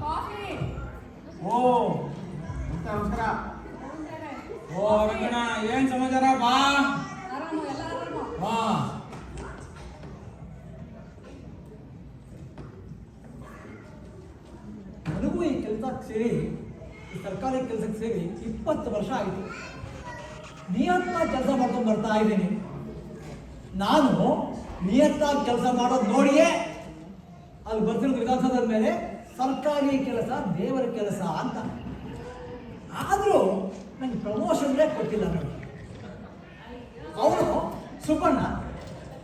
Coffee. ಓ ನಮಸ್ಕಾರ ಓ ರಂಗಣ ಏನ್ ಸಮಾಚಾರ? ಬಾ. ಹಾ ನನಗೂ ಈ ಕೆಲಸಕ್ಕೆ ಸೇರಿ ಸರ್ಕಾರಿ ಕೆಲಸಕ್ಕೆ ಸೇರಿ ಇಪ್ಪತ್ತು ವರ್ಷ ಆಯಿತು. ನಿಯತ್ತಾಗಿ ಕೆಲಸ ಮಾಡ್ಕೊಂಡು ಬರ್ತಾ ಇದ್ದೀನಿ. ನಾನು ನಿಯತ್ತಾಗಿ ಕೆಲಸ ಮಾಡೋದು ನೋಡಿಯೇ ಅಲ್ಲಿ ಬರ್ತಿರೋ ವಿಧಾನಸೌಧದ ಮೇಲೆ ಸರ್ಕಾರಿ ಕೆಲಸ, ದೇವರ ಕೆಲಸ ಅಂತ. ಆದರೂ ನನಗೆ ಪ್ರಮೋಷನ್ನೇ ಕೊಟ್ಟಿಲ್ಲ ನೋಡಿ ಅವನು ಸುಬ್ಬಣ್ಣ,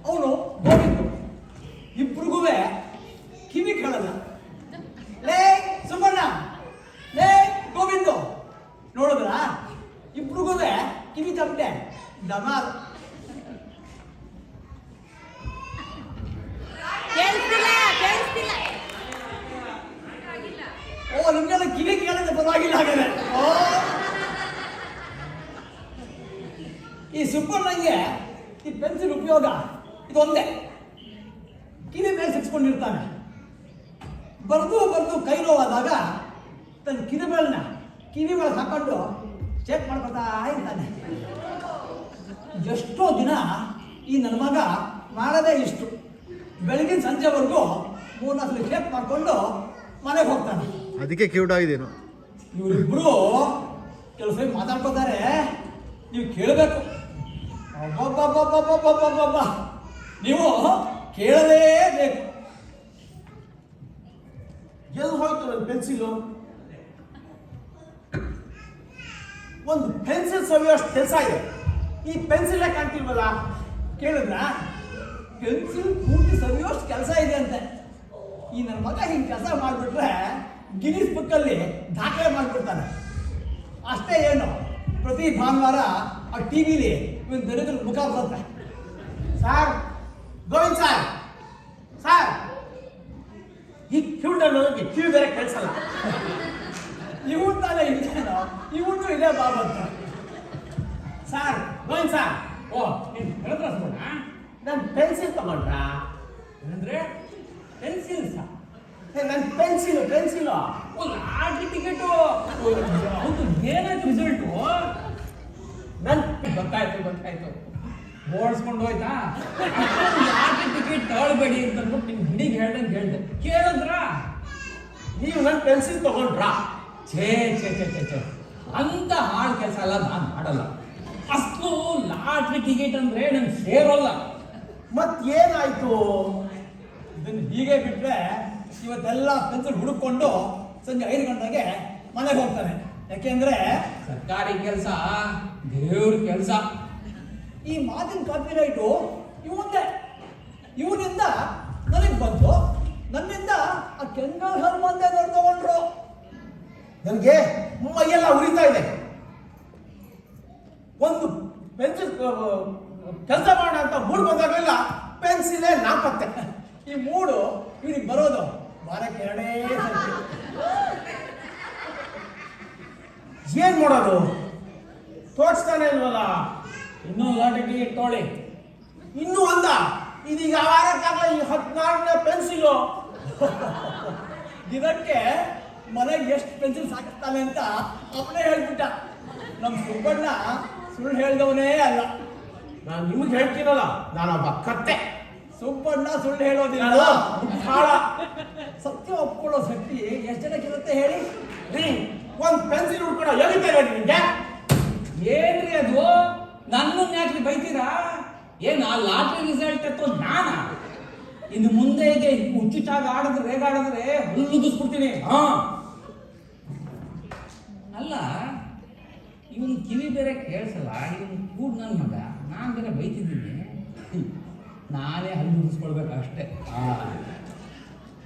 ಅವನು ಗೋವಿಂದ. ಇಬ್ರಿಗೂ ಕಿವಿ ಕೇಳಲ್ಲ. ಲೇ ಸುಬ್ಬಣ್ಣ, ಲೇ ಗೋವಿಂದು. ನೋಡಿದ್ರ? ಇಬ್ರಿಗೂ ಕಿವಿ ತಪ್ಪೆ ಡಮಾರ್ ಕೇಳಿಸ್ತಿಲ್ಲ ಕೇಳಿಸ್ತಿಲ್ಲ ಓ ನಿಮ್ಗೆಲ್ಲ ಕಿವಿ ಪರವಾಗಿಲ್ಲ ಹಾಗಾದ್ರೆ ಈ ಸುಬ್ಬಣ್ಣಂಗೆ ಈ ಪೆನ್ಸಿಲ್ ಉಪಯೋಗ ಇದೊಂದೇ. ಕಿವಿ ಮೇಲೆ ಸಿಕ್ಸ್ಕೊಂಡಿರ್ತಾನೆ. ಬರೆದು ಬರೆದು ಕೈ ನೋವಾದಾಗ ತನ್ನ ಕಿವಿ ಮೇಲನ್ನ ಕಿವಿ ಮೇಲೆ ಹಾಕೊಂಡು ಚೆಕ್ ಮಾಡ್ಕೊತಾ ಇರ್ತಾನೆ. ಎಷ್ಟೋ ದಿನ ಈ ನನ್ನ ಮಗ ಮಾಡದೇ ಇಷ್ಟು. ಬೆಳಗಿನ ಸಂಜೆವರೆಗೂ ಮೂರ್ನಾಲ್ಕು ಚೆಕ್ ಮಾಡ್ಕೊಂಡು ಮನೆಗೆ ಹೋಗ್ತಾನೆ. ಅದಕ್ಕೆ ಕ್ಯೂಟ್ ಆಗಿದ್ದೇನು ಇವರಿಬ್ರು ಕೆಲಸ ಮಾತಾಡ್ಕೋತಾರೆ. ನೀವು ಕೇಳಬೇಕು. ನೀವು ಕೇಳಲೇಬೇಕು ಎಲ್ಲಿ ಹೋಯ್ತು ನನ್ನ ಪೆನ್ಸಿಲು? ಒಂದು ಪೆನ್ಸಿಲ್ ಸವಿಯೋಷ್ಟು ಕೆಲಸ ಇದೆ. ಈ ಪೆನ್ಸಿಲ್ ಪೆನ್ಸಿಲೇ ಕಾಣ್ತಿಲ್ವಲ್ಲ? ಕೇಳಿದ್ರ? ಪೆನ್ಸಿಲ್ ಪೂರ್ತಿ ಸವಿಯೋಷ್ಟು ಕೆಲಸ ಇದೆ ಅಂತೆ. ಈ ನನ್ನ ಮಗ ಹಿಂಗೆ ಕೆಲಸ ಮಾಡಿಬಿಟ್ರೆ ಗಿನೀಸ್ ಬುಕ್ಕಲ್ಲಿ ದಾಖಲೆ ಮಾಡಿಬಿಡ್ತಾನೆ. ಅಷ್ಟೇ ಏನು, ಪ್ರತಿ ಭಾನುವಾರ ಆ ಟಿ ವಿಲಿ ಇವನ್ ದರಿದ್ರ ಮುಖ ಬರುತ್ತೆ ಸರ್ ಗೋವಿಂದ್ ಸರ್ ಸರ್. ಈ ಕ್ಯೂಡಲ್ಲಿ ಹೋಗಿ ಕ್ಯೂ ಬೇರೆ ಕಳಿಸಲ್ಲ. ಇವನು ತಾನೇ ಇಲ್ಲೇನೋ ಇವನು ಇದೇ ಅಂತ ಸರ್ ಗೋವಿಂದ್ ಸರ್ ಓ, ನೀನ್ ಹೇಳಿದ್ರ ನಾನು ಪೆನ್ಸಿಲ್ ತಗೊಂಡ್ರಾ? ಏನಂದ್ರೆ ಪೆನ್ಸಿಲ್ ಸಾ ನನ್ನ ಪೆನ್ಸಿಲ್ ಪೆನ್ಸಿಲ್ ಓ ಲಾಟ್ರಿ ಟಿಕೆಟು ಹೌದು, ಏನಾಯ್ತು ರಿಸಲ್ಟು ನನ್ನ ಗೊತ್ತಾಯ್ತು ಗೊತ್ತಾಯ್ತು. ಓಡಿಸ್ಕೊಂಡು ಹೋಯ್ತಾ? ಲಾಟ್ರಿ ಟಿಕೆಟ್ ತಗೊಳ್ಬೇಡಿ ಅಂತ ಅಂದ್ಬಿಟ್ಟು ನಿಮ್ ಹಿಡಿಗೆ ಹೇಳ್ದಂಗೆ ಹೇಳ್ದೆ. ಕೇಳಿದ್ರ? ನೀವು ನನ್ನ ಪೆನ್ಸಿಲ್ ತಗೊಂಡ್ರಾ? ಛೇ ಛೇ ಛೇ ಛೇ ಛೇ. ಅಂತ ಹಾಳು ಕೆಲಸ ಎಲ್ಲ ನಾನು ಮಾಡಲ್ಲ. ಅಷ್ಟು ಲಾಟ್ರಿ ಟಿಕೆಟ್ ಅಂದ್ರೆ ನಂಗೆ ಸೇರೋಲ್ಲ. ಮತ್ತೇನಾಯ್ತು? ಇದನ್ನು ಹೀಗೆ ಬಿಟ್ರೆ ಇವತ್ತೆಲ್ಲ ಪೆನ್ಸಿಲ್ ಹುಡುಕೊಂಡು ಸಂಜೆ ಐದು ಗಂಟೆಗೆ ಮನೆಗೆ ಹೋಗ್ತಾನೆ ಯಾಕೆಂದ್ರೆ ಸರ್ಕಾರಿ ಕೆಲಸ ದೇವ್ರ ಕೆಲಸ. ಈ ಮಾತಿನ ಕಾಪಿರೈಟು ಇವಂದೇ ಇವನಿಂದ ನನಗೆ ಬಂತು. ನನ್ನಿಂದ ಆ ಕೆಂಗಲ್ ಹನುಮಂತೆ ತಗೊಂಡ್ರು. ನನಗೆ ಮೈಯೆಲ್ಲ ಉರಿತಾ ಇದೆ. ಒಂದು ಪೆನ್ಸಿಲ್ ಕೆಲಸ ಮಾಡೋಣ ಅಂತ ಮೂಡ್ ಬಂದಾಗಲಿಲ್ಲ ಪೆನ್ಸಿಲೇ ನಾಪತ್ತೆ. ಈ ಮೂಡು ಇವನಿಗೆ ಬರೋದು. ವಾರಕ್ಕೆ ಎರಡೇ ಏನ್ ಮಾಡೋದು? ತೋರಿಸ್ತಾನೆ ಇಲ್ವಲ್ಲ? ಇನ್ನೂ ಲಾಟಿ ಇಟ್ಕೊಳ್ಳಿ ಇನ್ನೂ ಒಂದ? ಇದೀಗ ವಾರಕ್ಕಾಗಲ್ಲ ಈ ಹದಿನಾರನೇ ಪೆನ್ಸಿಲು. ಇದಕ್ಕೆ ಮನೆಗೆ ಎಷ್ಟು ಪೆನ್ಸಿಲ್ ಸಾಕಿಸ್ತಾನೆ ಅಂತ ಅವನೇ ಹೇಳ್ಬಿಟ್ಟ. ನಮ್ಮ ಸುಬ್ಬಣ್ಣ ಸುಳ್ಳು ಹೇಳಿದವನೇ ಅಲ್ಲ. ನಾನು ನಿಮ್ಗೆ ಹೇಳ್ತೀನಲ್ಲ ನಾನು ಕತ್ತೆ. ಸುಬ್ಬಣ್ಣ ಸುಳ್ಳು ಹೇಳೋದಿಲ್ಲ. ಸತ್ಯ ಒಪ್ಕೊಳ್ಳೋ ಶಕ್ತಿ ಎಷ್ಟು ಜನಕ್ಕಿರುತ್ತೆ ಹೇಳಿ? ರೀ, ಒಂದು ಪೆನ್ಸಿಲ್ ಹುಡ್ಕೊಳ ಇರೋದು ನಿಮ್ಗೆ? ಏನ್ರಿ ಅದು? ನನ್ನನ್ನ ಯಾಕೆ ಬೈತೀರಾ? ಏನು, ಆ ಲಾಟ್ರಿ ರಿಸಲ್ಟ್ ಎತ್ತೋ ನಾನ? ಇನ್ನು ಮುಂದೆ ಹೀಗೆ ಹುಚ್ಚುಚ್ಚಾಗಿ ಆಡಿದ್ರೆ ರೇಗಾಡಿದ್ರೆ ಹುಲ್ಲುಗಿಸ್ಬಿಡ್ತೀನಿ ಹಾ. ಅಲ್ಲ, ಇವನ್ ಕಿವಿ ಬೇರೆ ಕೇಳಿಸಲ್ಲ, ಇವನ್ ಕೂಡ ನನ್ನ ಮಗ. ನಾನು ಬೇರೆ ಬೈತಿದ್ದೀನಿ. ನಾನೇ ಹಲ್ಲು ಉಗಿಸ್ಕೊಳ್ಬೇಕು ಅಷ್ಟೇ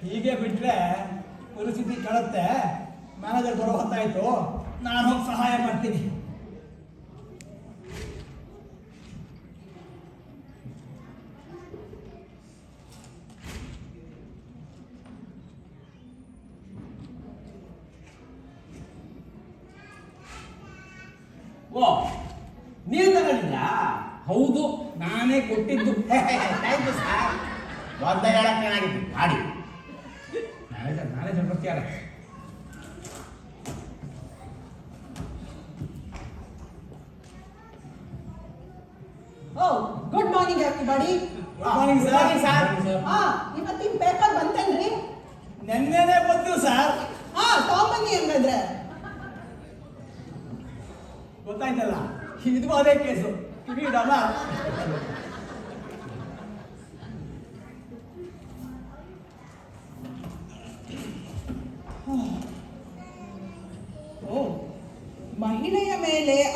ಹೀಗೆ ಬಿಟ್ರೆ ಪರಿಸ್ಥಿತಿ ಕಳತ್ತೆ. ಮ್ಯಾನೇಜರ್ ಬರೋ ಹೊತ್ತಾಯ್ತು ನಾನು ಹೋಗಿ ಸಹಾಯ ಮಾಡ್ತೀನಿ. ಹೌದು, ನಾನೇ ಕೊಟ್ಟಿದ್ದು. ಸರ್ ದೊಡ್ಡ ಹೇಳಕ್ಕೆ ಗಾಡಿ ಓ good morning everybody morning sir sir. ಹಾ ಇವತ್ತಿನ ಪೇಪರ್ ಬಂತೇನ್ರಿ ನೆನ್ನೆನೆ ಬಂತು ಸರ್ ಹಾ ತಗೊಂಬನ್ನಿ ಹಂಗಾದ್ರೆ ಗೊತ್ತಾಯ್ತಲ್ಲ? ಇದು ಅದೇ ಕೇಸು ಕಿವಿ ಓ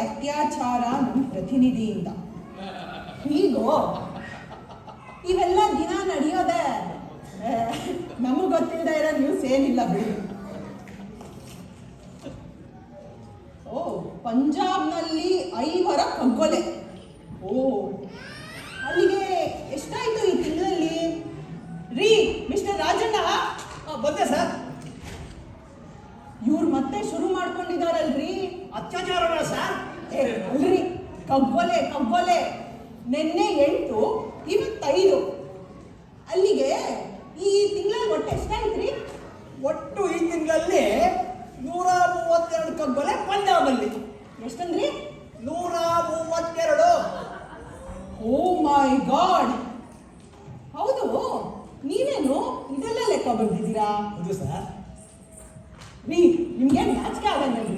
ಅತ್ಯಾಚಾರ ನಮ್ಮ ಪ್ರತಿನಿಧಿಯಿಂದ. ಹೀಗೋ? ಇವೆಲ್ಲ ದಿನ ನಡೆಯೋದೆ ನಮಗೆ ಗೊತ್ತಿಲ್ಲದೆ ಇರೋ ನ್ಯೂಸ್ ಏನಿಲ್ಲ ಬಿಡಿ. ಓ, ಪಂಜಾಬ್ನಲ್ಲಿ ಐವರ ಕಗ್ಗೊಲೆ ಓ, ಅಲ್ಲಿಗೆ ಎಷ್ಟಾಯ್ತು ಈ ತಿಂಗಳಲ್ಲಿ? ರೀ, ಮಿಸ್ಟರ್ ರಾಜಣ್ಣ. ಬಂದೆ ಸರ್. ಇವ್ರು ಮತ್ತೆ ಶುರು ಮಾಡ್ಕೊಂಡಿದಾರಲ್ರಿ. ಅತ್ಯಾಚಾರಗಳ ಸರ್. ಏ ಅಲ್ರಿ ಕಬ್ಬೊಲೆ ಕಬ್ಬೊಲೆ ನಿನ್ನೆ ಎಂಟು ಇವತ್ತೈದು. ಅಲ್ಲಿಗೆ ಈ ತಿಂಗಳಲ್ಲಿ ಒಟ್ಟು ಎಷ್ಟಾಯ್ತ್ರಿ? ಒಟ್ಟು ಈ ತಿಂಗಳಲ್ಲಿ ನೂರ ಮೂವತ್ತೆರಡು ಕಗ್ಗೊಲೆ ಪಂಜಾಬಲ್ಲಿ ಎಷ್ಟಂದ್ರಿ? ನೂರ ಮೂವತ್ತೆರಡು. Oh my god. ಹೌದು ನೀವೇನು ಇದೆಲ್ಲ ಲೆಕ್ಕ ಬರ್ದಿದ್ದೀರಾ ಹೌದು ಸರ್. ರೀ ನಿಮ್ಗೇನು ನಾಚಿಕೆ ಆಗಲ್ಲರಿ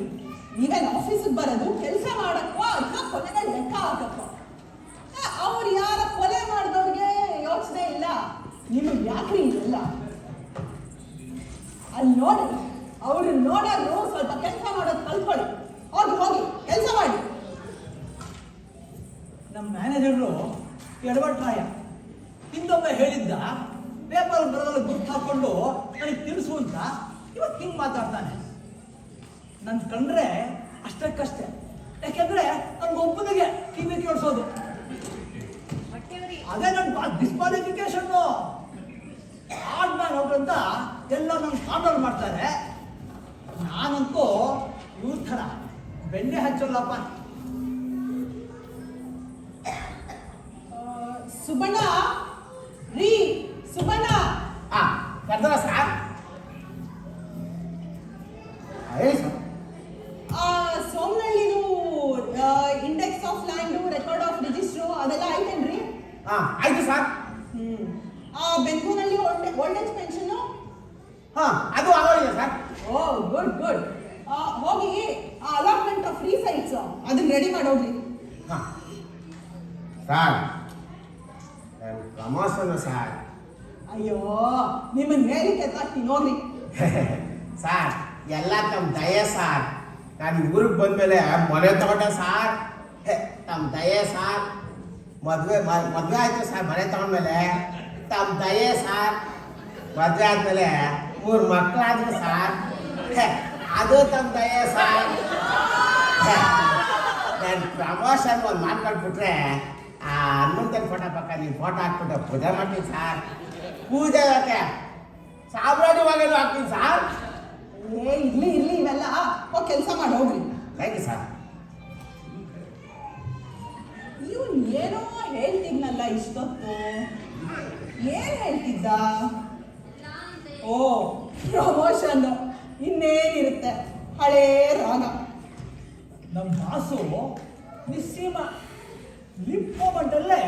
ನೀವೇನು ಆಫೀಸಿಗೆ ಬರೋದು ಕೆಲಸ ಮಾಡಕ್ಕೋ ಅಥವಾ ಕೊನೆಗೆ ಲೆಕ್ಕ ಹಾಕಕ್ಕೋ. ಅವ್ರು ಯಾರ ಕೊಲೆ ಮಾಡಿದವ್ರಿಗೆ ಯೋಚನೆ ಇಲ್ಲ. ನಿಮಗೆ ಯಾಕ್ರಿ ಇದೆಲ್ಲ? ಅಲ್ಲಿ ನೋಡಿ, ಅವ್ರು ನೋಡೋದು ಸ್ವಲ್ಪ ಕೆಲಸ ಮಾಡೋದು ಕಲ್ತ್ಕೊಳ್ಳಿ. ಹೋಗಿ ಹೋಗಿ, ಕೆಲಸ ಮಾಡಿ. ನಮ್ಮ ಮ್ಯಾನೇಜರು ಎಡವಟ್ರಾಯ ಹಿಂದೊಮ್ಮೆ ಹೇಳಿದ್ದ, ಪೇಪರ್ ಬರೋದ್ರಲ್ಲಿ ಗುರ್ತು ಹಾಕೊಂಡು ನನಗೆ ತಿಳಿಸು ಅಂತ. ಇವತ್ತು ಹಿಂಗೆ ಮಾತಾಡ್ತಾನೆ. ನನ್ನ ಕಂಡ್ರೆ ಅಷ್ಟಕ್ಕಷ್ಟೇ. ಯಾಕೆಂದ್ರೆ ನನ್ಗೊಬ್ಬನಿಗೆ ಕಿವಿ ಕೇಳಿಸೋದು ಅದೇ ನನ್ನ ಡಿಸ್ಕ್ವಾಲಿಫಿಕೇಶನ್ ಆಡ್ಮ್ಯಾನ್ ಅವ್ರಂತ ಎಲ್ಲ ನನ್ನ ಕಾಂಟ್ರೋಲ್ ಮಾಡ್ತಾರೆ. ನಾನಂತೂ ಇವ್ರ ಥರ ಬೆಣ್ಣೆ ಹಚ್ಚಲ್ಲಪ್ಪ. ಆ, ಸುಬಣ್ಣ ರೀ ಸುಬಣ್ಣ. ಹಾ ಕರ್ದಲ್ಲ ಸರ್ ಹೇಳಿ ಸರ್ ಆ ಸೋಮನಳ್ಳಿದು index of land record of register ಅದೆಲ್ಲ ಆಯ್ತೇನ್ರಿ ಹಾ ಆಯ್ತು ಸರ್ ಹ್ಮ್ ಆ ಬೆಂಗಳೂರಲ್ಲಿ ಓಲ್ಡ್ ಓಲ್ಡ್ ಏಜ್ ಪೆನ್ಷನ್ನು ಹಾ ಅದು ಆಗೋಗಿದೆ ಸರ್ ಓ ಗುಡ್ ಗುಡ್ ಹೋಗಿ ಆ ಅಲಾಟ್ಮೆಂಟ್ ಆಫ್ ಫ್ರೀ ಸೈಟ್ಸ್ ಅದನ್ನ ರೆಡಿ ಮಾಡೋಗ್ರಿ ಹಾ. ಸಾರ್. Promotion sir. ಅಯ್ಯೋ ನಿಮ್ಮನ್ನ ಮೇಲಿಕ್ಕೆ ತಾಕ್ತಿ ನೋಡ್ರಿ. ಸಾರ್ ಎಲ್ಲ ತಮ್ಮ ದಯೆ ಸಾರ್. ನಾನು ಊರಿಗೆ ಬಂದ್ಮೇಲೆ ಮನೆ ತಗೊಂಡೆ ಸಾರ್. ತಮ್ಮ ದಯೆ ಸಾರ್. ಮದುವೆ ಮದುವೆ ಆಯ್ತು ಸಾರ್ ಮನೆ ತಗೊಂಡ್ಮೇಲೆ. ತಮ್ಮ ದಯೆ ಸಾರ್. ಮದುವೆ ಆದ್ಮೇಲೆ ಮೂರು ಮಕ್ಕಳಾದ್ರು ಸಾರ್. ಅದು ತಮ್ಮ ದಯೆ ಸರ್. ನಾನು ಪ್ರಮೋಷನ್ ಒಂದು ಆ ಹನುಮಂತನ ಫೋಟೋ ಪಕ್ಕ ನೀವು ಫೋಟೋ ಹಾಕ್ಬಿಟ್ಟು ಪೂಜೆ ಮಾಡ್ತೀನಿ ಸರ್. ಪೂಜೆ ಆಗತ್ತೆ ಸಾಬ್ರಾಣಿ ಒಳಗಡೆ ಹಾಕ್ತೀನಿ ಸರ್. ಏ ಇರ್ಲಿ ಇರ್ಲಿ ಇವೆಲ್ಲ. ಓ ಕೆಲಸ ಮಾಡಿ ಹೋಗ್ರಿ. Thank you sir. ನೀವು ಏನೋ ಹೇಳ್ತಿದ್ನಲ್ಲ ಇಷ್ಟೊತ್ತು. ಏನ್ ಹೇಳ್ತಿದ್ದ? ಓ ಪ್ರಮೋಷನ್ ಇನ್ನೇನಿರುತ್ತೆ? ಹಳೇ ರಾಗ. ನಮ್ಮ ಬಾಸು ನಿಸ್ಸೀಮ ಲಿಪ್ ಮೂಮೆಂಟಲ್ಲೇ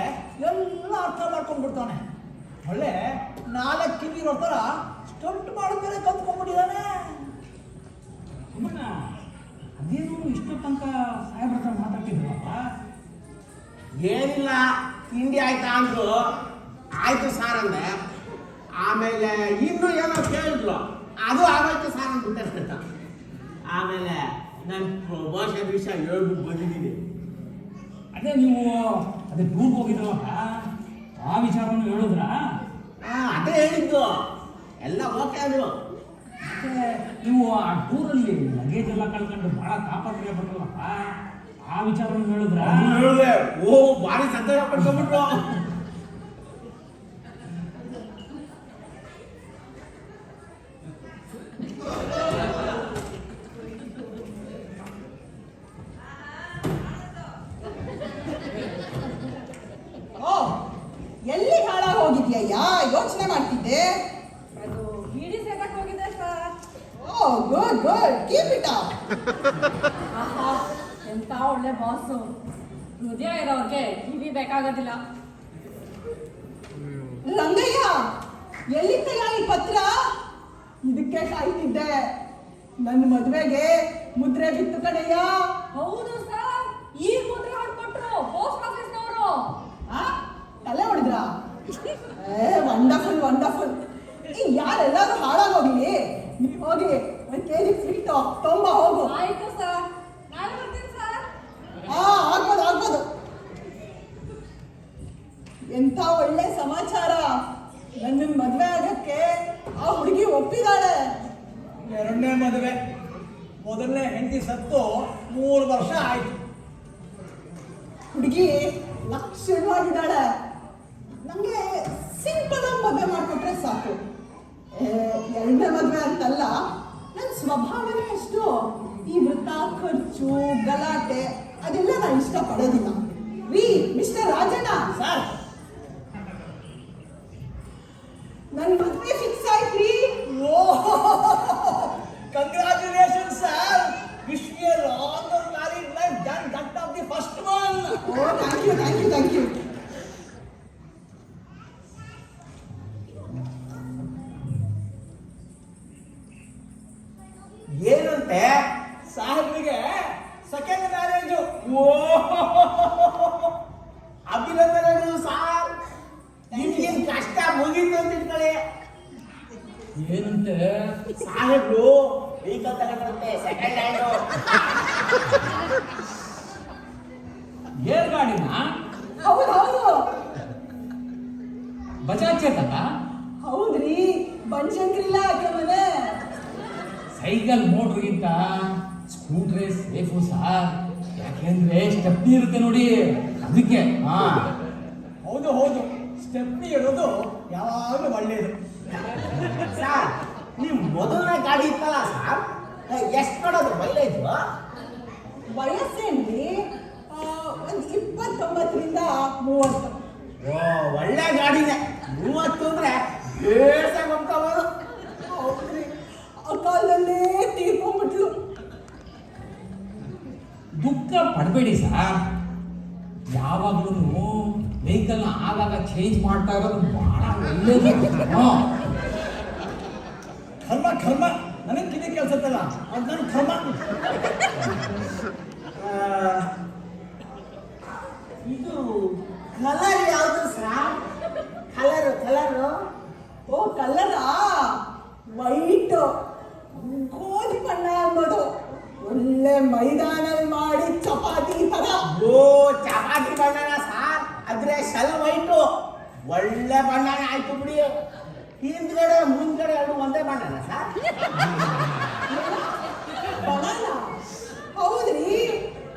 ಎಲ್ಲ ಅರ್ಥ ಮಾಡ್ಕೊಂಡ್ಬಿಡ್ತಾನೆ. ಒಳ್ಳೆ ನಾಲ್ಕು ಕಿವಿರೋ ಥರ ಸ್ಟಂಟ್ ಮಾಡೋದ್ರೆ ಕಲ್ತ್ಕೊಂಡ್ಬಿಟ್ಟಿದ್ದಾನೆ. ಸುಮ್ಮನ ಅದೇನು ಇಷ್ಟು ತನಕ ಸಾಹೇಬ್ರ ಹತ್ರ ಮಾತಾಡ್ತಿದ್ರಪ್ಪ ಏನಿಲ್ಲ ತಿಂಡಿ ಆಯ್ತಾ ಅಂದ್ರು ಆಯ್ತು ಸರ್ ಅಂದೆ. ಆಮೇಲೆ ಇನ್ನೂ ಏನೋ ಕೇಳಿದ್ರು ಅದು ಆಗೋಯ್ತು ಸರ್ ಅಂದ್ಬಿಟ್ಟೆ ಆಮೇಲೆ ನನ್ನ ಪ್ರಮೋಷನ್ ವಿಷಯ ಹೇಳ್ಬಿಟ್ಟು ಬಂದಿದ್ದೀನಿ ಅದೇ ನೀವು ಅದೇ ಟೂರ್ಗೆ ಹೋಗಿದ್ರಲ್ಲಪ್ಪ ಆ ವಿಚಾರವನ್ನು ಹೇಳಿದ್ರ? ಅದೇ ಹೇಳಿದ್ದು. ಎಲ್ಲ ಓಕೆ ಅಂದ್ರು. ಮತ್ತೆ ನೀವು ಆ ಟೂರಲ್ಲಿ ಲಗೇಜ್ ಎಲ್ಲ ಕಳ್ಕೊಂಡು ಬಹಳ ತಾಪತ್ರೆ ಪಟ್ರಲ್ಲಪ್ಪ ಆ ವಿಚಾರವನ್ನು ಹೇಳಿದ್ರ? ಹೇಳಿದೆ ಹೇಳ್ದೆ ಓ ಭಾರಿ ಸಂತೋಷ ಪಡ್ಕೊಂಡ್ಬಿಟ್ರು ಓ ಎಲ್ಲಿ ಹಾಳಾಗಿ ಹೋಗಿದ್ಯಯ್ಯ ಯೋಚನೆ ಯೋಚನೆ ಮಾಡ್ತಿದ್ದೆ ಅದು ಬಿಡಿ ಸೇದಕ್ಕೆ ಹೋಗಿದೆ sir O good good keep it up ಆಹಾ ಎಂತ ಒಳ್ಳೆ ಬಾಸು ಹೃದಯ ಇರೋರ್ಗೆ ಕಿವಿ ಬೇಕಾಗೋದಿಲ್ಲ ರಂಗಯ್ಯ ಎಲ್ಲಿಂದಯ್ಯ ಈ ಪತ್ರ? ಇದಕ್ಕೆ ಕಾಯ್ತಿದ್ದೆ ನನ್ನ ಮದ್ವೆಗೆ ಮುದ್ರೆ ಬಿತ್ತು ಕಣಯ್ಯ. ಹೌದು ಸರ್ ಈ ಮುದ್ರೆ ಹೊಡ್ಕೊಟ್ರು ಪೋಸ್ಟ್ ಆಫೀಸ್ನವರು ಆ ತಲೆ ಹೊಡೆದ್ರ ಏ ವಂಡರ್ಫುಲ್ ವಂಡರ್ಫುಲ್ ಈ ಯಾರೆಲ್ಲಾದ್ರೂ ಹಾಳಾಗೋಗ್ಲಿ. ನೀ ಹೋಗಿ ಒಂದ್ ಕೆಜಿ ಸ್ವೀಟ್ ತೊಂಬ ಹೋಗು. ಆಯ್ತು ಸರ್ ನಾನು ಬರ್ತೀನಿ ಸರ್ ಆ ಆಗ್ಬೋದು ಆಗ್ಬೋದು ಎಂತ ಒಳ್ಳೆ ಸಮಾಚಾರ? ನನ್ನ ಮದ್ವೆ ಆಗಕ್ಕೆ ಆ ಹುಡುಗಿ ಒಪ್ಪಿದಾಳೆ ಎರಡನೇ ಮದುವೆ. ಮೊದಲನೇ ಹೆಂಡತಿ ಸತ್ತು ಮೂರು ವರ್ಷ ಆಯ್ತು. ಹುಡುಗಿ ಲಕ್ಷಣವಾಗಿದ್ದಾಳೆ. ನಂಗೆ ಸಿಂಪಲ್ ಆಗಿ ಮದುವೆ ಮಾಡಿಕೊಟ್ರೆ ಸಾಕು. ಎರಡನೇ ಮದುವೆ ಅಂತಲ್ಲ ನನ್ನ ಸ್ವಭಾವನೇ ಅಷ್ಟು ಈ ವೃತ್ತ ಖರ್ಚು ಗಲಾಟೆ ಅದೆಲ್ಲ ನಾನು ಇಷ್ಟಪಡೋದಿಲ್ಲ. V mister Rajanna. ಸರ್ ನನ್ನ ಮದುವೆ ಫಿಕ್ಸ್ ಆಯ್ತ್ರಿ? ಓ ಕಂಗ್ರಾಚುಲೇಷನ್ ನೋಡಿ ಅದಕ್ಕೆ ಹಾ. ಹೌದು ಹೌದು. ಸ್ಟೆಪ್ನಿ ಇರೋದು ಯಾವಾಗಲೂ ಒಳ್ಳೆಯದು ಸರ್ ನೀವು ಮೊದಲನೇ ಗಾಡಿ ಇತ್ತಲ್ಲ ಸರ್? ಎಷ್ಟು ಕೊಡೋದು ಮೈಲೇಜು ವಯಸ್ಸೇನ್ರಿ ಒಂದು ಒಂದ್ ಇಪ್ಪತ್ತೊಂಬತ್ತರಿಂದ ಮೂವತ್ತು. ಓ ಒಳ್ಳೆ ಗಾಡಿನೇ. ಮೂವತ್ತು ಅಂದ್ರೆ ಬೇಸಾಗಿ ಹೋಗ್ಕೋಬೋದು ಹೌದ್ರಿ. ಆ ಕಾಲದಲ್ಲೇ ತೀರ್ಕೊಂಡ್ಬಿಟ್ಲು ದುಃಖ ಪಡಬೇಡಿ ಸರ್. ಯಾವಾಗ್ಲೂ ವೆಹಿಕಲ್ ಆಗಾಗ ಚೇಂಜ್ ಮಾಡ್ತಾ ಇರೋದು ಬಹಳ ಒಳ್ಳೇದು ಖರ್ಮ ಕರ್ಮ ಕರ್ಮ. ನನಗೆ ಕಿವಿ ಕೆಲಸತ್ತಲ್ಲ ಅದು ನನ್ನ ಕರ್ಮ. ಆ, ಇದು ಕಲರ್ ಯಾವುದು ಸರ್ ಕಲರು ಕಲರು ಓ ಕಲ್ಲರ ವೈಟ್ ಗೋಧಿ ಬಣ್ಣ ಅನ್ನೋದು ಒಳ್ಳೆ ಮೈದಾನಲ್ಲಿ ಮಾಡಿ ಚಪಾತಿ ತರ ಓ ಚಪಾತಿ ಬಣ್ಣನ ಸಾರ್ ಆದ್ರೆ ಶಲ್ ವೈಟು ಒಳ್ಳೆ ಬಣ್ಣನೇ ಆಯ್ತು ಬಿಡಿ ಹಿಂದ್ಗಡೆ ಮುಂದ್ಗಡೆ ಎರಡು ಒಂದೇ ಬಣ್ಣನ ಸರ್ ಬಣನ ಹೌದ್ರಿ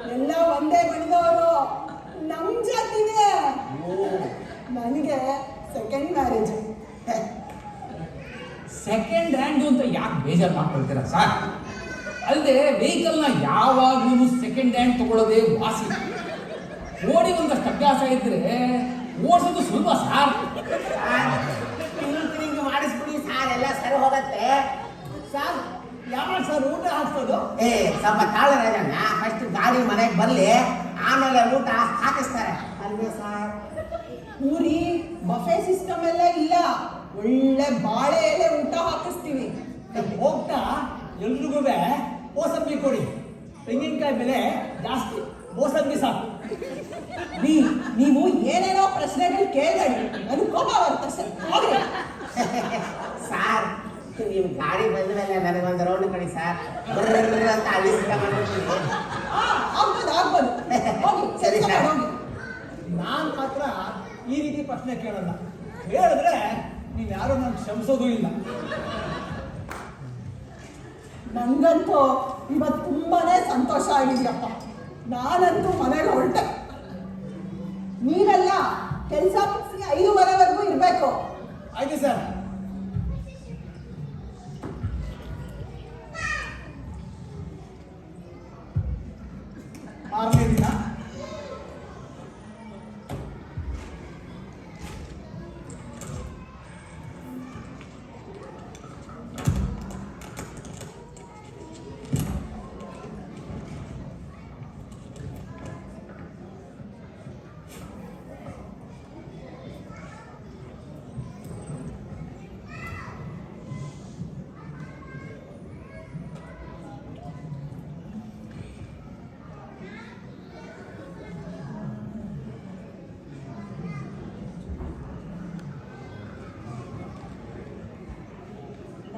ಎಲ್ಲ ಒಂದೇ ಬಣ್ಣದವರು ನಮ್ ಜಾತಿನೇ ಓ ನನಗೆ ಸೆಕೆಂಡ್ ಮ್ಯಾರೇಜ್ ಸೆಕೆಂಡ್ ಹ್ಯಾಂಡ್ ಅಂತ ಯಾಕೆ ಬೇಜಾರು ಮಾಡ್ಕೊಳ್ತೀರಾ ಸರ್ ಅಲ್ಲದೆ ವೆಹಿಕಲ್ನ ಯಾವಾಗಲೂ ಸೆಕೆಂಡ್ ಹ್ಯಾಂಡ್ ತಗೊಳ್ಳೋದೇ ವಾಸಿ ಓಡಿ ಒಂದಷ್ಟು ಅಭ್ಯಾಸ ಇದ್ರೆ ಓಡಿಸೋದು ಸುಲಭ ಸಾರ್. ಮಾಡಿಸ್ಬಿಡಿ ಸಾರ್ ಎಲ್ಲ ಸರಿ ಹೋಗತ್ತೆ. ಸಾರ್ ಯಾವ ಸರ್ ಊಟ ಹಾಕ್ಸೋದು? ಏ ಸ್ವಲ್ಪ ತಾಳು ರಾಜಣ್ಣ ಫಸ್ಟ್ ಗಾಡಿ ಮನೆಗೆ ಬರ್ಲಿ. ಆಮೇಲೆ ಊಟ ಹಾಕಿಸ್ತಾರೆ. ಅಲ್ವೇ ಸಾರ್? ಪೂರಿ ಬಫೆ ಸಿಸ್ಟಮ್ ಎಲ್ಲ ಇಲ್ಲ. ಒಳ್ಳೆ ಬಾಳೆ ಎಲೆ ಊಟ ಹಾಕಿಸ್ತೀವಿ. ಹೋಗ್ತಾ ಎಲ್ರಿಗೂ ಓಸಂಬಿ ಕೊಡಿ. ತೆಂಗಿನಕಾಯಿ ಬೆಲೆ ಜಾಸ್ತಿ. ಮೋಸಂಬಿ ಸಾಕು. ನೀ ನೀವು ಏನೇನೋ ಪ್ರಶ್ನೆಗಳು ಕೇಳಿದ್ರಿ ನನಗೆ ಕೋಪ ಬರುತ್ತೆ ಸರ್. ಹೋಗ್ರಿ. ಸಾರ್ ನೀವು ಗಾಡಿ ಬಂದ ಮೇಲೆ ನನಗೊಂದು ರೌಂಡ್ ಕಡಿ ಸರ್. ಬರ್ರ ಅಂತ ಆಗ್ಬೋದು ಆಗ್ಬೋದು. ಹೋಗಿ ಸರಿ, ನಾನು ಮಾತ್ರ ಈ ರೀತಿ ಪ್ರಶ್ನೆ ಕೇಳಲ್ಲ. ಹೇಳಿದ್ರೆ ನೀವು ಯಾರು ನಾನು ಕ್ಷಮಿಸೋದು ಇಲ್ಲ. ನನ್ಗಂತೂ ಇವತ್ತು ತುಂಬಾನೇ ಸಂತೋಷ ಆಗಿದೆಯಪ್ಪ ನಾನಂತೂ ಮನೆಗೆ ಹೊರಟೆ ನೀವೆಲ್ಲ ಕೆಲಸ ಐದು ಮನೆವರೆಗೂ ಇರಬೇಕು. ಆಯ್ತು ಸರ್.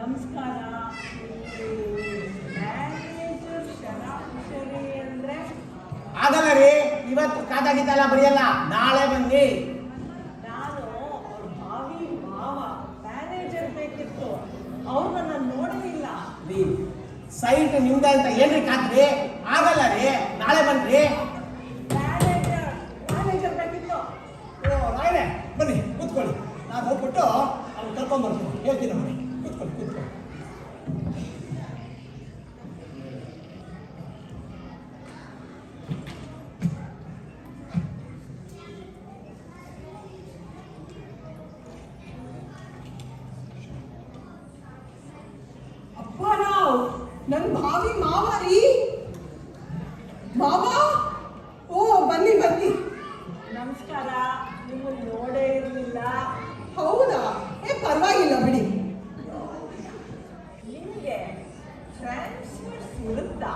ನಮಸ್ಕಾರ. ಆಗಲ್ಲ ರೀ ಇವತ್ತು ಕಾದಾಗಿದ್ದಲ್ಲ ಬರೆಯಲ್ಲ ನಾಳೆ ಬನ್ನಿ. ನಾನು ಅವ್ರ ಭಾವಿ ಮಾವ ಮ್ಯಾನೇಜರ್ ಬೇಕಿತ್ತು. ಅವ್ರನ್ನ ನಾನು ನೋಡಲಿಲ್ಲ. ಸೈಟ್ ನಿಮ್ದ ಅಂತ ಏನ್ರಿ ಖಾತ್ರಿ ಆಗಲ್ಲ ರೀ ನಾಳೆ ಬನ್ರಿ ಮ್ಯಾನೇಜರ್ ಮ್ಯಾನೇಜರ್ ಬೇಕಿತ್ತು ಓ ರಾಯರೇ ಬನ್ನಿ ಕೂತ್ಕೊಳ್ಳಿ ನಾನು ಹೋಗ್ಬಿಟ್ಟು ಅವ್ನು ಕರ್ಕೊಂಡ್ ಬರ್ತೀನಿ ಹೇಳ್ತೀನಿ ನೋಡಿ ಕೂತ್ಕೊಳ್ಳಿ ಕೂತ್ಕೊಳ್ಳಿ ಅಪ್ಪ ನಾವು ನನ್ ಭಾವಿ ಮಾವ ರೀ ಮಾವ ಓ ಬನ್ನಿ ಬನ್ನಿ ನಮಸ್ಕಾರ ನಿಮ್ಮನ್ನು ನೋಡೇ ಇರಲಿಲ್ಲ ಹೌದಾ ಏ ಪರವಾಗಿಲ್ಲ ಬಿಡಿ ನಿಮಗೆ ಟ್ರಾನ್ಸ್ಫರ್ಸ್ ಇರುತ್ತಾ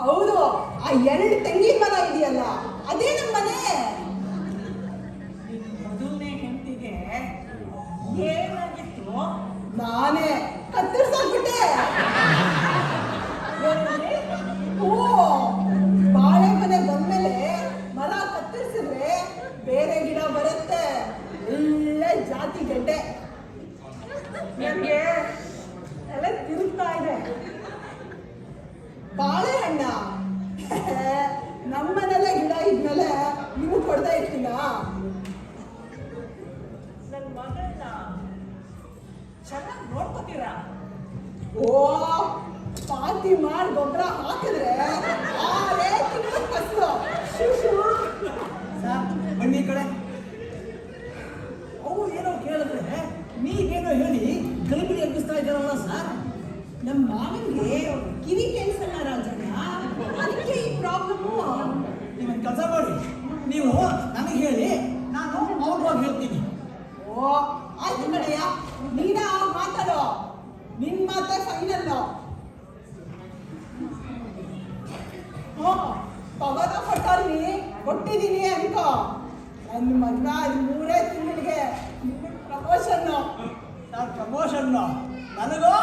ಹೌದು ಆ ಎರಡು ತೆಂಗಿನ ಮರ ಇದೆಯಲ್ಲ ಅದೇ ನಮ್ಮ ಮನೆ ಮೊದಲನೇ ಹೆಂಡತಿಗೆ ಏನಾಗಿತ್ತು ನಾನೇ ಕತ್ತರಿಸಾಕ್ಬಿಟ್ಟೆ ಏನಂದ್ರೆ? ಓ ಬಾಳೆ ಮನೆ ಬಂದ್ಮೇಲೆ ಮರ ಕತ್ತರಿಸಿದ್ರೆ ಬೇರೆ ಗಿಡ ಬರುತ್ತೆ ಒಳ್ಳೆ ಜಾತಿ ಗೆಡ್ಡೆ ನನಗೆ ತಲೆ ತಿರುಗ್ತಾ ಇದೆ ಬಾಳೆಹಣ್ಣ ನಮ್ಮನೆಲ್ಲ ಗಿಡ ಇದ್ಮೇಲೆ ಕೊಡ್ತಾ ಇರ್ತೀನ ನನ್ನ ಮಗಳನ್ನ ಚೆನ್ನಾಗಿ ನೋಡ್ಕೋತೀರಾ? ಓ ಪಾತಿ ಮಾಡಿ ಗೊಬ್ಬರ ಹಾಕಿದ್ರೆ ಆ ತಿಂಗಳ ಕಸು ಶು ಶು. ಸರ್ ಬನ್ನಿ ಕಡೆ. ಅವು ಏನೋ ಕೇಳಿದ್ರೆ ನೀವೇನೋ ಹೇಳಿ ಗಲ್ಬಿಡಿ ಎಬ್ಬಿಸ್ತಾ ಇದ್ದಾರಲ್ಲ ಸರ್. ನಮ್ಮ ಮಾವನಿಗೆ ಕಿವಿ ಕೇಳಿಸಲ್ಲ ರಾಜಣ್ಣ ಅದಕ್ಕೆ ಈ ಪ್ರಾಬ್ಲಮ್ಮು ನೀವು ಕೆಲಸ ಮಾಡಿ. ನೀವು ನನಗೆ ಹೇಳಿ ನಾನು ಹೋಗಿ ಹೇಳ್ತೀನಿ. ಓ ಆಯ್ತು ಕಡೆಯ ನೀನ ಮಾತಾಡು ನಿನ್ ಮಾತ ಫೈನಲ್ ಪವನ ಕೊಟ್ಟಲ್ಲಿ ಕೊಟ್ಟಿದ್ದೀನಿ ಅನ್ಕೋ ನನ್ನ ಮಗ ಮೂರೇ ತಿಂಗಳಿಗೆ ಪ್ರಮೋಷನ್ ನಾನು ಪ್ರಮೋಷನ್ ನನಗೋ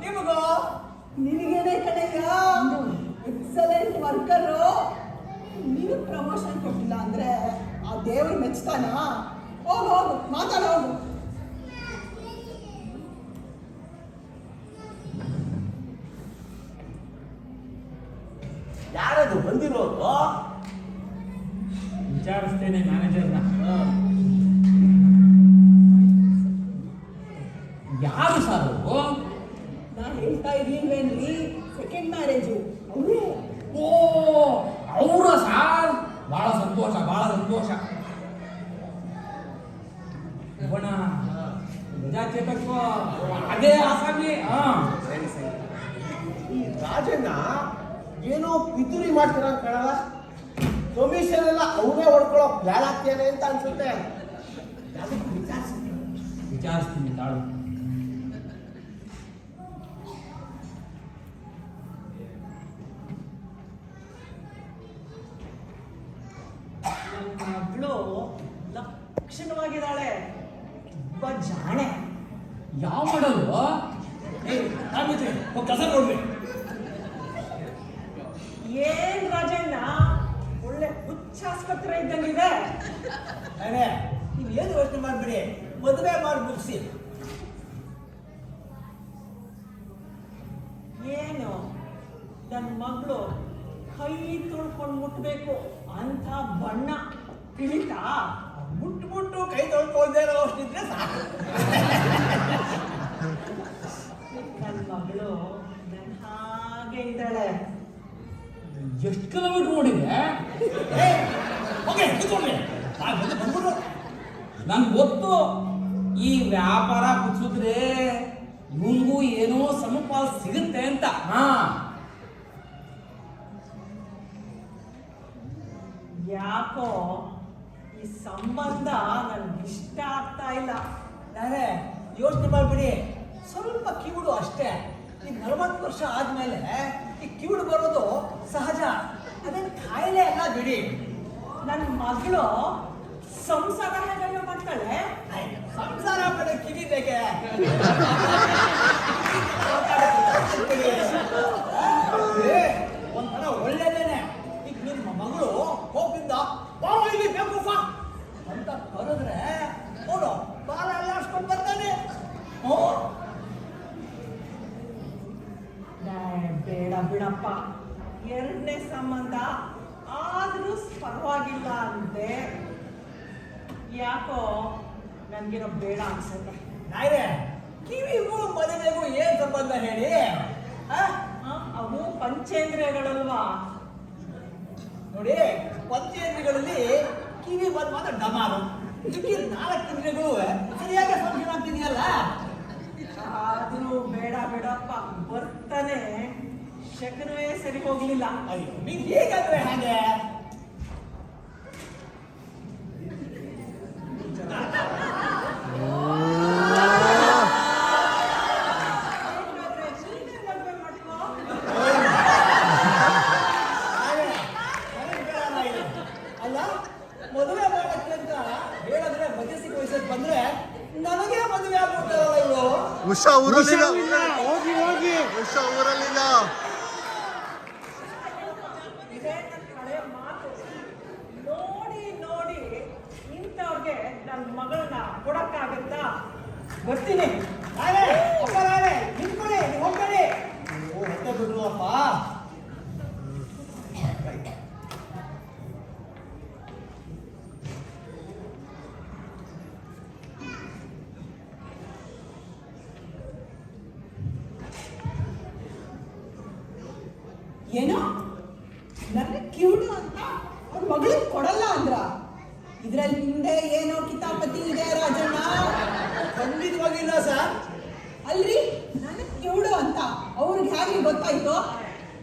ನಿಮಗೋ? ನಿನಗೇನೆ ಕಡೆಯ ಎಕ್ಸಲೆಂಟ್ ವರ್ಕರು ನೀನು ಪ್ರಮೋಷನ್ ಕೊಟ್ಟಿಲ್ಲ ಅಂದ್ರೆ ಆ ದೇವರು ಮೆಚ್ತಾನಾ? ಹೋಗು ಹೋಗು ಮಾತಾಡ ಹೋಗು. ಯಾರದು ಬಂದಿರೋದು? ವಿಚಾರಿಸ್ತೇನೆ ಮ್ಯಾನೇಜರ್ನ ಯಾರು ಸರ್ ನಾನು ನಾ ಹೇಳ್ತಾ ಇದ್ದೀನಿ ಸೆಕೆಂಡ್ ಮ್ಯಾರೇಜು ಅವರೇ ಓ ಅವರ ಸಾರ್ ಬಹಳ ಸಂತೋಷ. ಬಣ ಗಜಾ ಚೇತಕ್ಕ ಅದೇ ಆಸಾಮಿ ಹಾ. ಈ ರಾಜನ ಏನೋ ಪಿತುರಿ ಮಾಡ್ತೀರ ಕಾಣಲ್ಲ ಕಮಿಷನ್ ಎಲ್ಲ ಅವನೇ ಹೊಡ್ಕೊಳ್ಳೋ ಪ್ಲಾನ್ ಆಗ್ತೇನೆ ಅಂತ ಅನ್ಸುತ್ತೆ. ಅದಕ್ಕೆ ವಿಚಾರಿಸಿ ವಿಚಾರಿಸ್ತೀನಿ ತಾಳು ನನ್ನ ಮಗಳು ಲಕ್ಷಣವಾಗಿದ್ದಾಳೆ ತುಂಬಾ ಜಾಣೆ ಯಾವ ಮಾಡಲ್ವ ಏಯ್ ಕಾಮಿತ್ರಿ ಹೋಗಿ ಕೆಲಸ ನೋಡ್ರಿ ಏನ್ ರಾಜಣ್ಣ ಒಳ್ಳೆ ಹುಚ್ಚಾಸ್ಪತ್ರೆ ಇದ್ದಂಗಿದೆ ಅದೇ ನೀವು ಏನು ಯೋಚನೆ ಮಾಡಬೇಡಿ ಮದುವೆ ಮಾಡಿ ಮುಗಿಸಿ ಏನು ನನ್ನ ಮಗಳು ಕೈ ತೊಳ್ಕೊಂಡು ಮುಟ್ಬೇಕು ಅಂತ ಬಣ್ಣ ತಿಳಿತಾ ಮುಟ್ಟು ಕೈ ತೊಳ್ಕೊಳ್ದೇ ಇರೋ ಅಷ್ಟಿದ್ರೆ ಸಾಕು. ನನ್ನ ಮಗಳು ನನ್ನ ಹಾಗೆ ಇದ್ದಾಳೆ. ಎಷ್ಟು ಕಿಲೋಮೀಟರ್ ಓಡಿದೆ? ಏ ಓಕೆ ಗೊತ್ತು, ಈ ವ್ಯಾಪಾರ ಕುಚ್ಚಿದ್ರೆ ನಿಮಗೂ ಏನೋ ಸಮಪಾಲ್ ಸಿಗುತ್ತೆ ಅಂತ. ಹಾ. ಯಾಕೋ ಈ ಸಂಬಂಧ ನನ್ಗೆ ಇಷ್ಟ ಆಗ್ತಾ ಇಲ್ಲ. ನಾನೇ ಯೋಚನೆ ಮಾಡ್ಬಿಡಿ, ಸ್ವಲ್ಪ ಕಿವುಡು ಅಷ್ಟೇ. ಈ ನಲವತ್ತು ವರ್ಷ ಆದಮೇಲೆ ಈ ಕಿವುಡು ಬರೋದು ಸಹಜ. ಅದೇನು ಕಾಯಿಲೆ ಅಲ್ಲ ಬಿಡಿ. ನನ್ನ ಮಗಳು ಸಂಸಾರ ಹೇಗೆ ಮಾಡ್ತಾಳೆ ಸಂಸಾರ ಕಿವಿ ಬೇಕೆ ಕರೆದ್ರೆ ಅವನು ಬಾಲ ಅಲ್ಲಾಡ್ಸ್ಕೊಂಡು ಬರ್ತಾನೆ ಹ್ಞೂ ಏ, ಬೇಡ ಬಿಡಪ್ಪ ಎರಡನೇ ಸಂಬಂಧ ಆದ್ರೂ ಪರವಾಗಿಲ್ಲ ಅಂದೆ ಯಾಕೋ ನನ್ಗಿರೋ ಬೇಡ ಅನ್ಸುತ್ತೆ. ನಾಯ್ರೆ ಕಿವಿಗೂ ಮದುವೆಗೂ ಏನ್ ಸಂಬಂಧ ಹೇಳಿ? ಅವು ಪಂಚೇಂದ್ರಿಯಗಳಲ್ವಾ? ನೋಡಿ ಪಂಚೇಂದ್ರಿಯಗಳಲ್ಲಿ ಕಿವಿ ಬಂದ್ ಮಾತ್ರ ಡಮಾರು ಇದಕ್ಕೆ ನಾಲ್ಕು ಇಂದ್ರಿಯಗಳು ಸರಿಯಾಗಿ ಫಂಕ್ಷನ್ ಆಗ್ತಿದೆಯಲ್ಲ? ಆದ್ರೂ ಬೇಡ ಬೇಡಪ್ಪ. ಬರ್ತಾನೆ. ಶಕನವೇ ಸರಿ ಹೋಗ್ಲಿಲ್ಲ. ಅಯ್ಯೋ ನೀನ್ ಹೇಗಂದ್ರೆ ಹಾಗೆ ನೀನೇ ಮದ್ವೆ ಮಾಡ್ಕೋ. ಹಾಗೆ ನನಗ್ ಬೇಡ ಇಲ್ಲ. ಅಲ್ಲ ಮದುವೆ ಮಾಡಕ್ಕೆ ಅಂತ ಹೇಳಿದ್ರೆ ಮಧ್ಯಸ್ಥಿಕೆ ವಯಸ್ಸಿಗೆ ಬಂದ್ರೆ ನನಗೆ ಮದುವೆ ಆಗ್ಬಿಡ್ತಾರಲ್ಲ ಇವರು ಉಷಾ ಊರಲ್ಲಿಲ್ಲ ಹೋಗಿ ಹೋಗಿ ಉಷಾ ಊರಲ್ಲಿಲ್ಲ ಇದೇ ನನ್ನ ಹಳೆ ಮಾತು ನೋಡಿ ನೋಡಿ ಇಂಥವ್ರಿಗೆ ನನ್ನ ಮಗಳನ್ನ ಕೊಡಕ್ಕಾಗತ್ತಾ? ಬರ್ತೀನಿ. ನಿಂತ್ಕೊಳ್ಳಿ ಹೋಗ್ಬೇಡಿ. ಹೊಟ್ಟೆ ಬಿಡ್ರಪ್ಪ ಏನೋ ನನ್ನ ಕಿವುಡು ಅಂತ ಅವ್ರ ಮಗಳಿಗೆ ಕೊಡಲ್ಲ ಅಂದ್ರ ಇದ್ರಲ್ಲಿ ಹಿಂದೆ ಏನೋ ಕಿತಾಪತಿ ಇದೆ ರಾಜಣ್ಣ ಖಂಡಿತವಾಗಿಲ್ಲ ಸರ್ ಅಲ್ರಿ ನನ್ನ ಕಿವುಡು ಅಂತ ಅವ್ರಿಗೆ ಹೇಗೆ ಗೊತ್ತಾಯ್ತು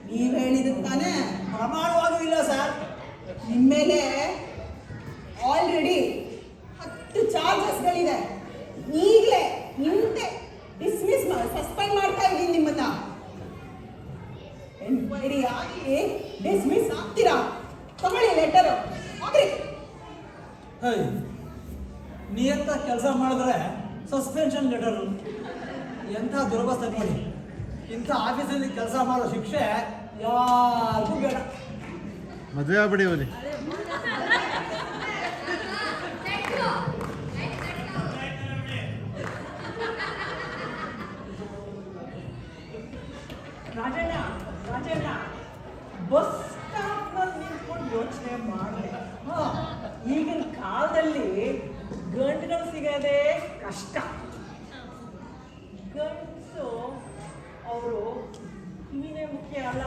ನೀವ್ ಹೇಳಿದ ತಾನೇ ಪ್ರಮಾಣವಾಗೂ ಇಲ್ಲ ಸರ್ ನಿಮ್ಮ ಮೇಲೆ ಆಲ್ರೆಡಿ ಹತ್ತು ಚಾರ್ಜಸ್ಗಳಿದೆ ಈಗಲೇ ಹಿಂದೆ ಡಿಸ್ಮಿಸ್ ಸಸ್ಪೆಂಡ್ ಮಾಡ್ತಾ ಇದ್ದೀನಿ ನಿಮ್ಮನ್ನ ಎನ್ಕ್ವೈರಿ ಆಗಿ ಡಿಸ್ಮಿಸ್ ಆಗ್ತೀರಾ ತಗೊಳ್ಳಿ ಲೆಟರು ಹೋಗ್ರಿ ಹೈ ನಿಯತ್ತ ಕೆಲಸ ಮಾಡಿದ್ರೆ ಸಸ್ಪೆನ್ಷನ್ ಲೆಟರ್ ಎಂಥ ದುರವಸ್ಥೆ ನೋಡಿ. ಇಂಥ ಆಫೀಸಲ್ಲಿ ಕೆಲಸ ಮಾಡೋ ಶಿಕ್ಷೆ ಯಾರಿಗೂ ಬೇಡ. ಮದುವೆ ಆಗ್ಬಿಡಿ ಅವನಿ ರಾಜಣ್ಣ ರಾಜಣ್ಣ ಬಸ್ ಸ್ಟಾಪ್ನಲ್ಲಿ ನಿಂತ್ಕೊಂಡು ಯೋಚನೆ ಮಾಡಿದೆ ಈಗಿನ ಕಾಲದಲ್ಲಿ ಗಂಡುಗಳು ಸಿಗೋದೇ ಕಷ್ಟ ಗಂಡಸು ಅವರು ಕಿವಿನೇ ಮುಖ್ಯ ಅಲ್ಲ.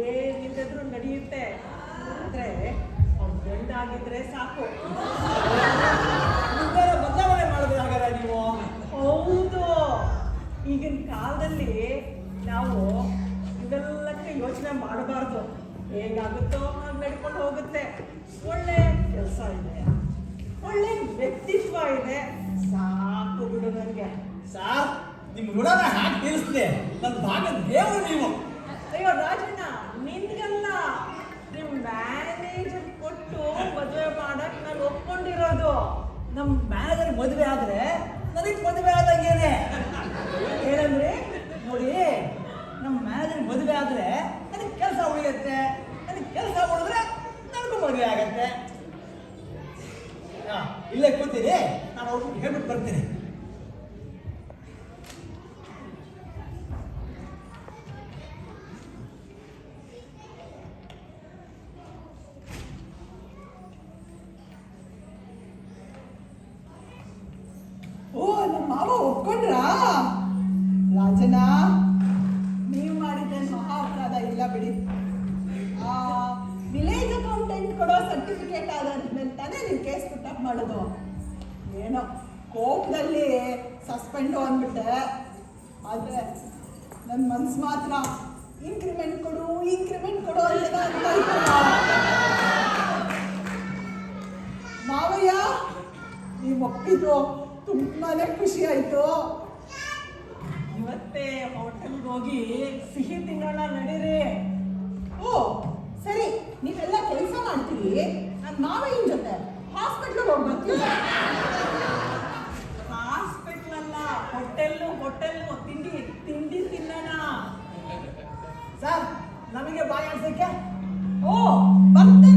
ಏನಿಲ್ಲದ್ರೂ ನಡೆಯುತ್ತೆ. ಅಂದರೆ ಅವ್ರು ಗಂಡಾಗಿದ್ರೆ ಸಾಕು. ಬದಲಾವಣೆ ಮಾಡಿದ್ರೆ ಹಾಗಾದ್ರೆ ನೀವು? ಹೌದು. ಈಗಿನ ಕಾಲದಲ್ಲಿ ನಾವು ಇವೆಲ್ಲಕ್ಕೆ ಯೋಚನೆ ಮಾಡಬಾರ್ದು. ಹೇಗಾಗುತ್ತೋ ಹಾಗೆ ನಡ್ಕೊಂಡು ಹೋಗುತ್ತೆ. ಒಳ್ಳೆ ಕೆಲಸ ಇದೆ. ಒಳ್ಳೆ ವ್ಯಕ್ತಿತ್ವ ಇದೆ. ಸಾಕು ಬಿಡು ನನಗೆ. ಸಾರ್ ನಿಮ್ ಋಣನ ಹ್ಯಾಕ್ ತೀರಿಸ್ಲಿ ನನ್ನ ಭಾಗ ದೇವರು ನೀವು. ಅಯ್ಯೋ ರಾಜಣ್ಣ ನಿನ್ಗಲ್ಲ. ನಿಮ್ ಮ್ಯಾನೇಜರ್ ಕೊಟ್ಟು ಮದುವೆ ಮಾಡಕ್ ನಾನು ಒಪ್ಕೊಂಡಿರೋದು. ನಮ್ಮ ಮ್ಯಾನೇಜರ್ ಮದುವೆ ಆದ್ರೆ ನನಗ್ ಮದುವೆ ಆದಂಗೇನೆ. ಏನಂದ್ರೆ ನೋಡಿ ನಮ್ಮ ಮ್ಯಾನೇಜರ್ ಮದುವೆ ಆದ್ರೆ ನನಗೆ ಕೆಲಸ ಉಳಿಯುತ್ತೆ. ನನಗೆ ಕೆಲಸ ಉಳಿದ್ರೆ ನನಗೂ ಮದುವೆ ಆಗತ್ತೆ. ಇಲ್ಲೇ ಕೂತೀನಿ ನಾನು ಅವ್ರಿಗೆ ಹೇಳ್ಬಿಟ್ಟು ಬರ್ತೀನಿ. ನೀವು ಒಪ್ಪಿದ್ದು ತುಂಬಾನೇ ಖುಷಿ ಆಯ್ತು. ಇವತ್ತೇ ಹೋಟೆಲ್ಗೆ ಹೋಗಿ ಸಿಹಿ ತಿನ್ನೋಣ ನಡೀರಿ. ಓ, ಸರಿ, ನೀವೆಲ್ಲ ಕೆಲಸ ಮಾಡ್ತೀರಿ. ನನ್ನ ಮಾವಯ್ಯನ ಜೊತೆ. ಹಾಸ್ಪಿಟ್ಲ್ ಹೋಗಿ ಬರ್ತೀವಿ. ಹಾಸ್ಪಿಟ್ಲ್ ಅಲ್ಲ, ಹೋಟೆಲ್ಲು ಹೋಟೆಲ್ಲು. ತಿಂಡಿ ತಿಂಡಿ ತಿನ್ನೋಣ. ಸರ್, ನಮಗೆ ಬಾಯಿ ಓ ಮತ್ತೆ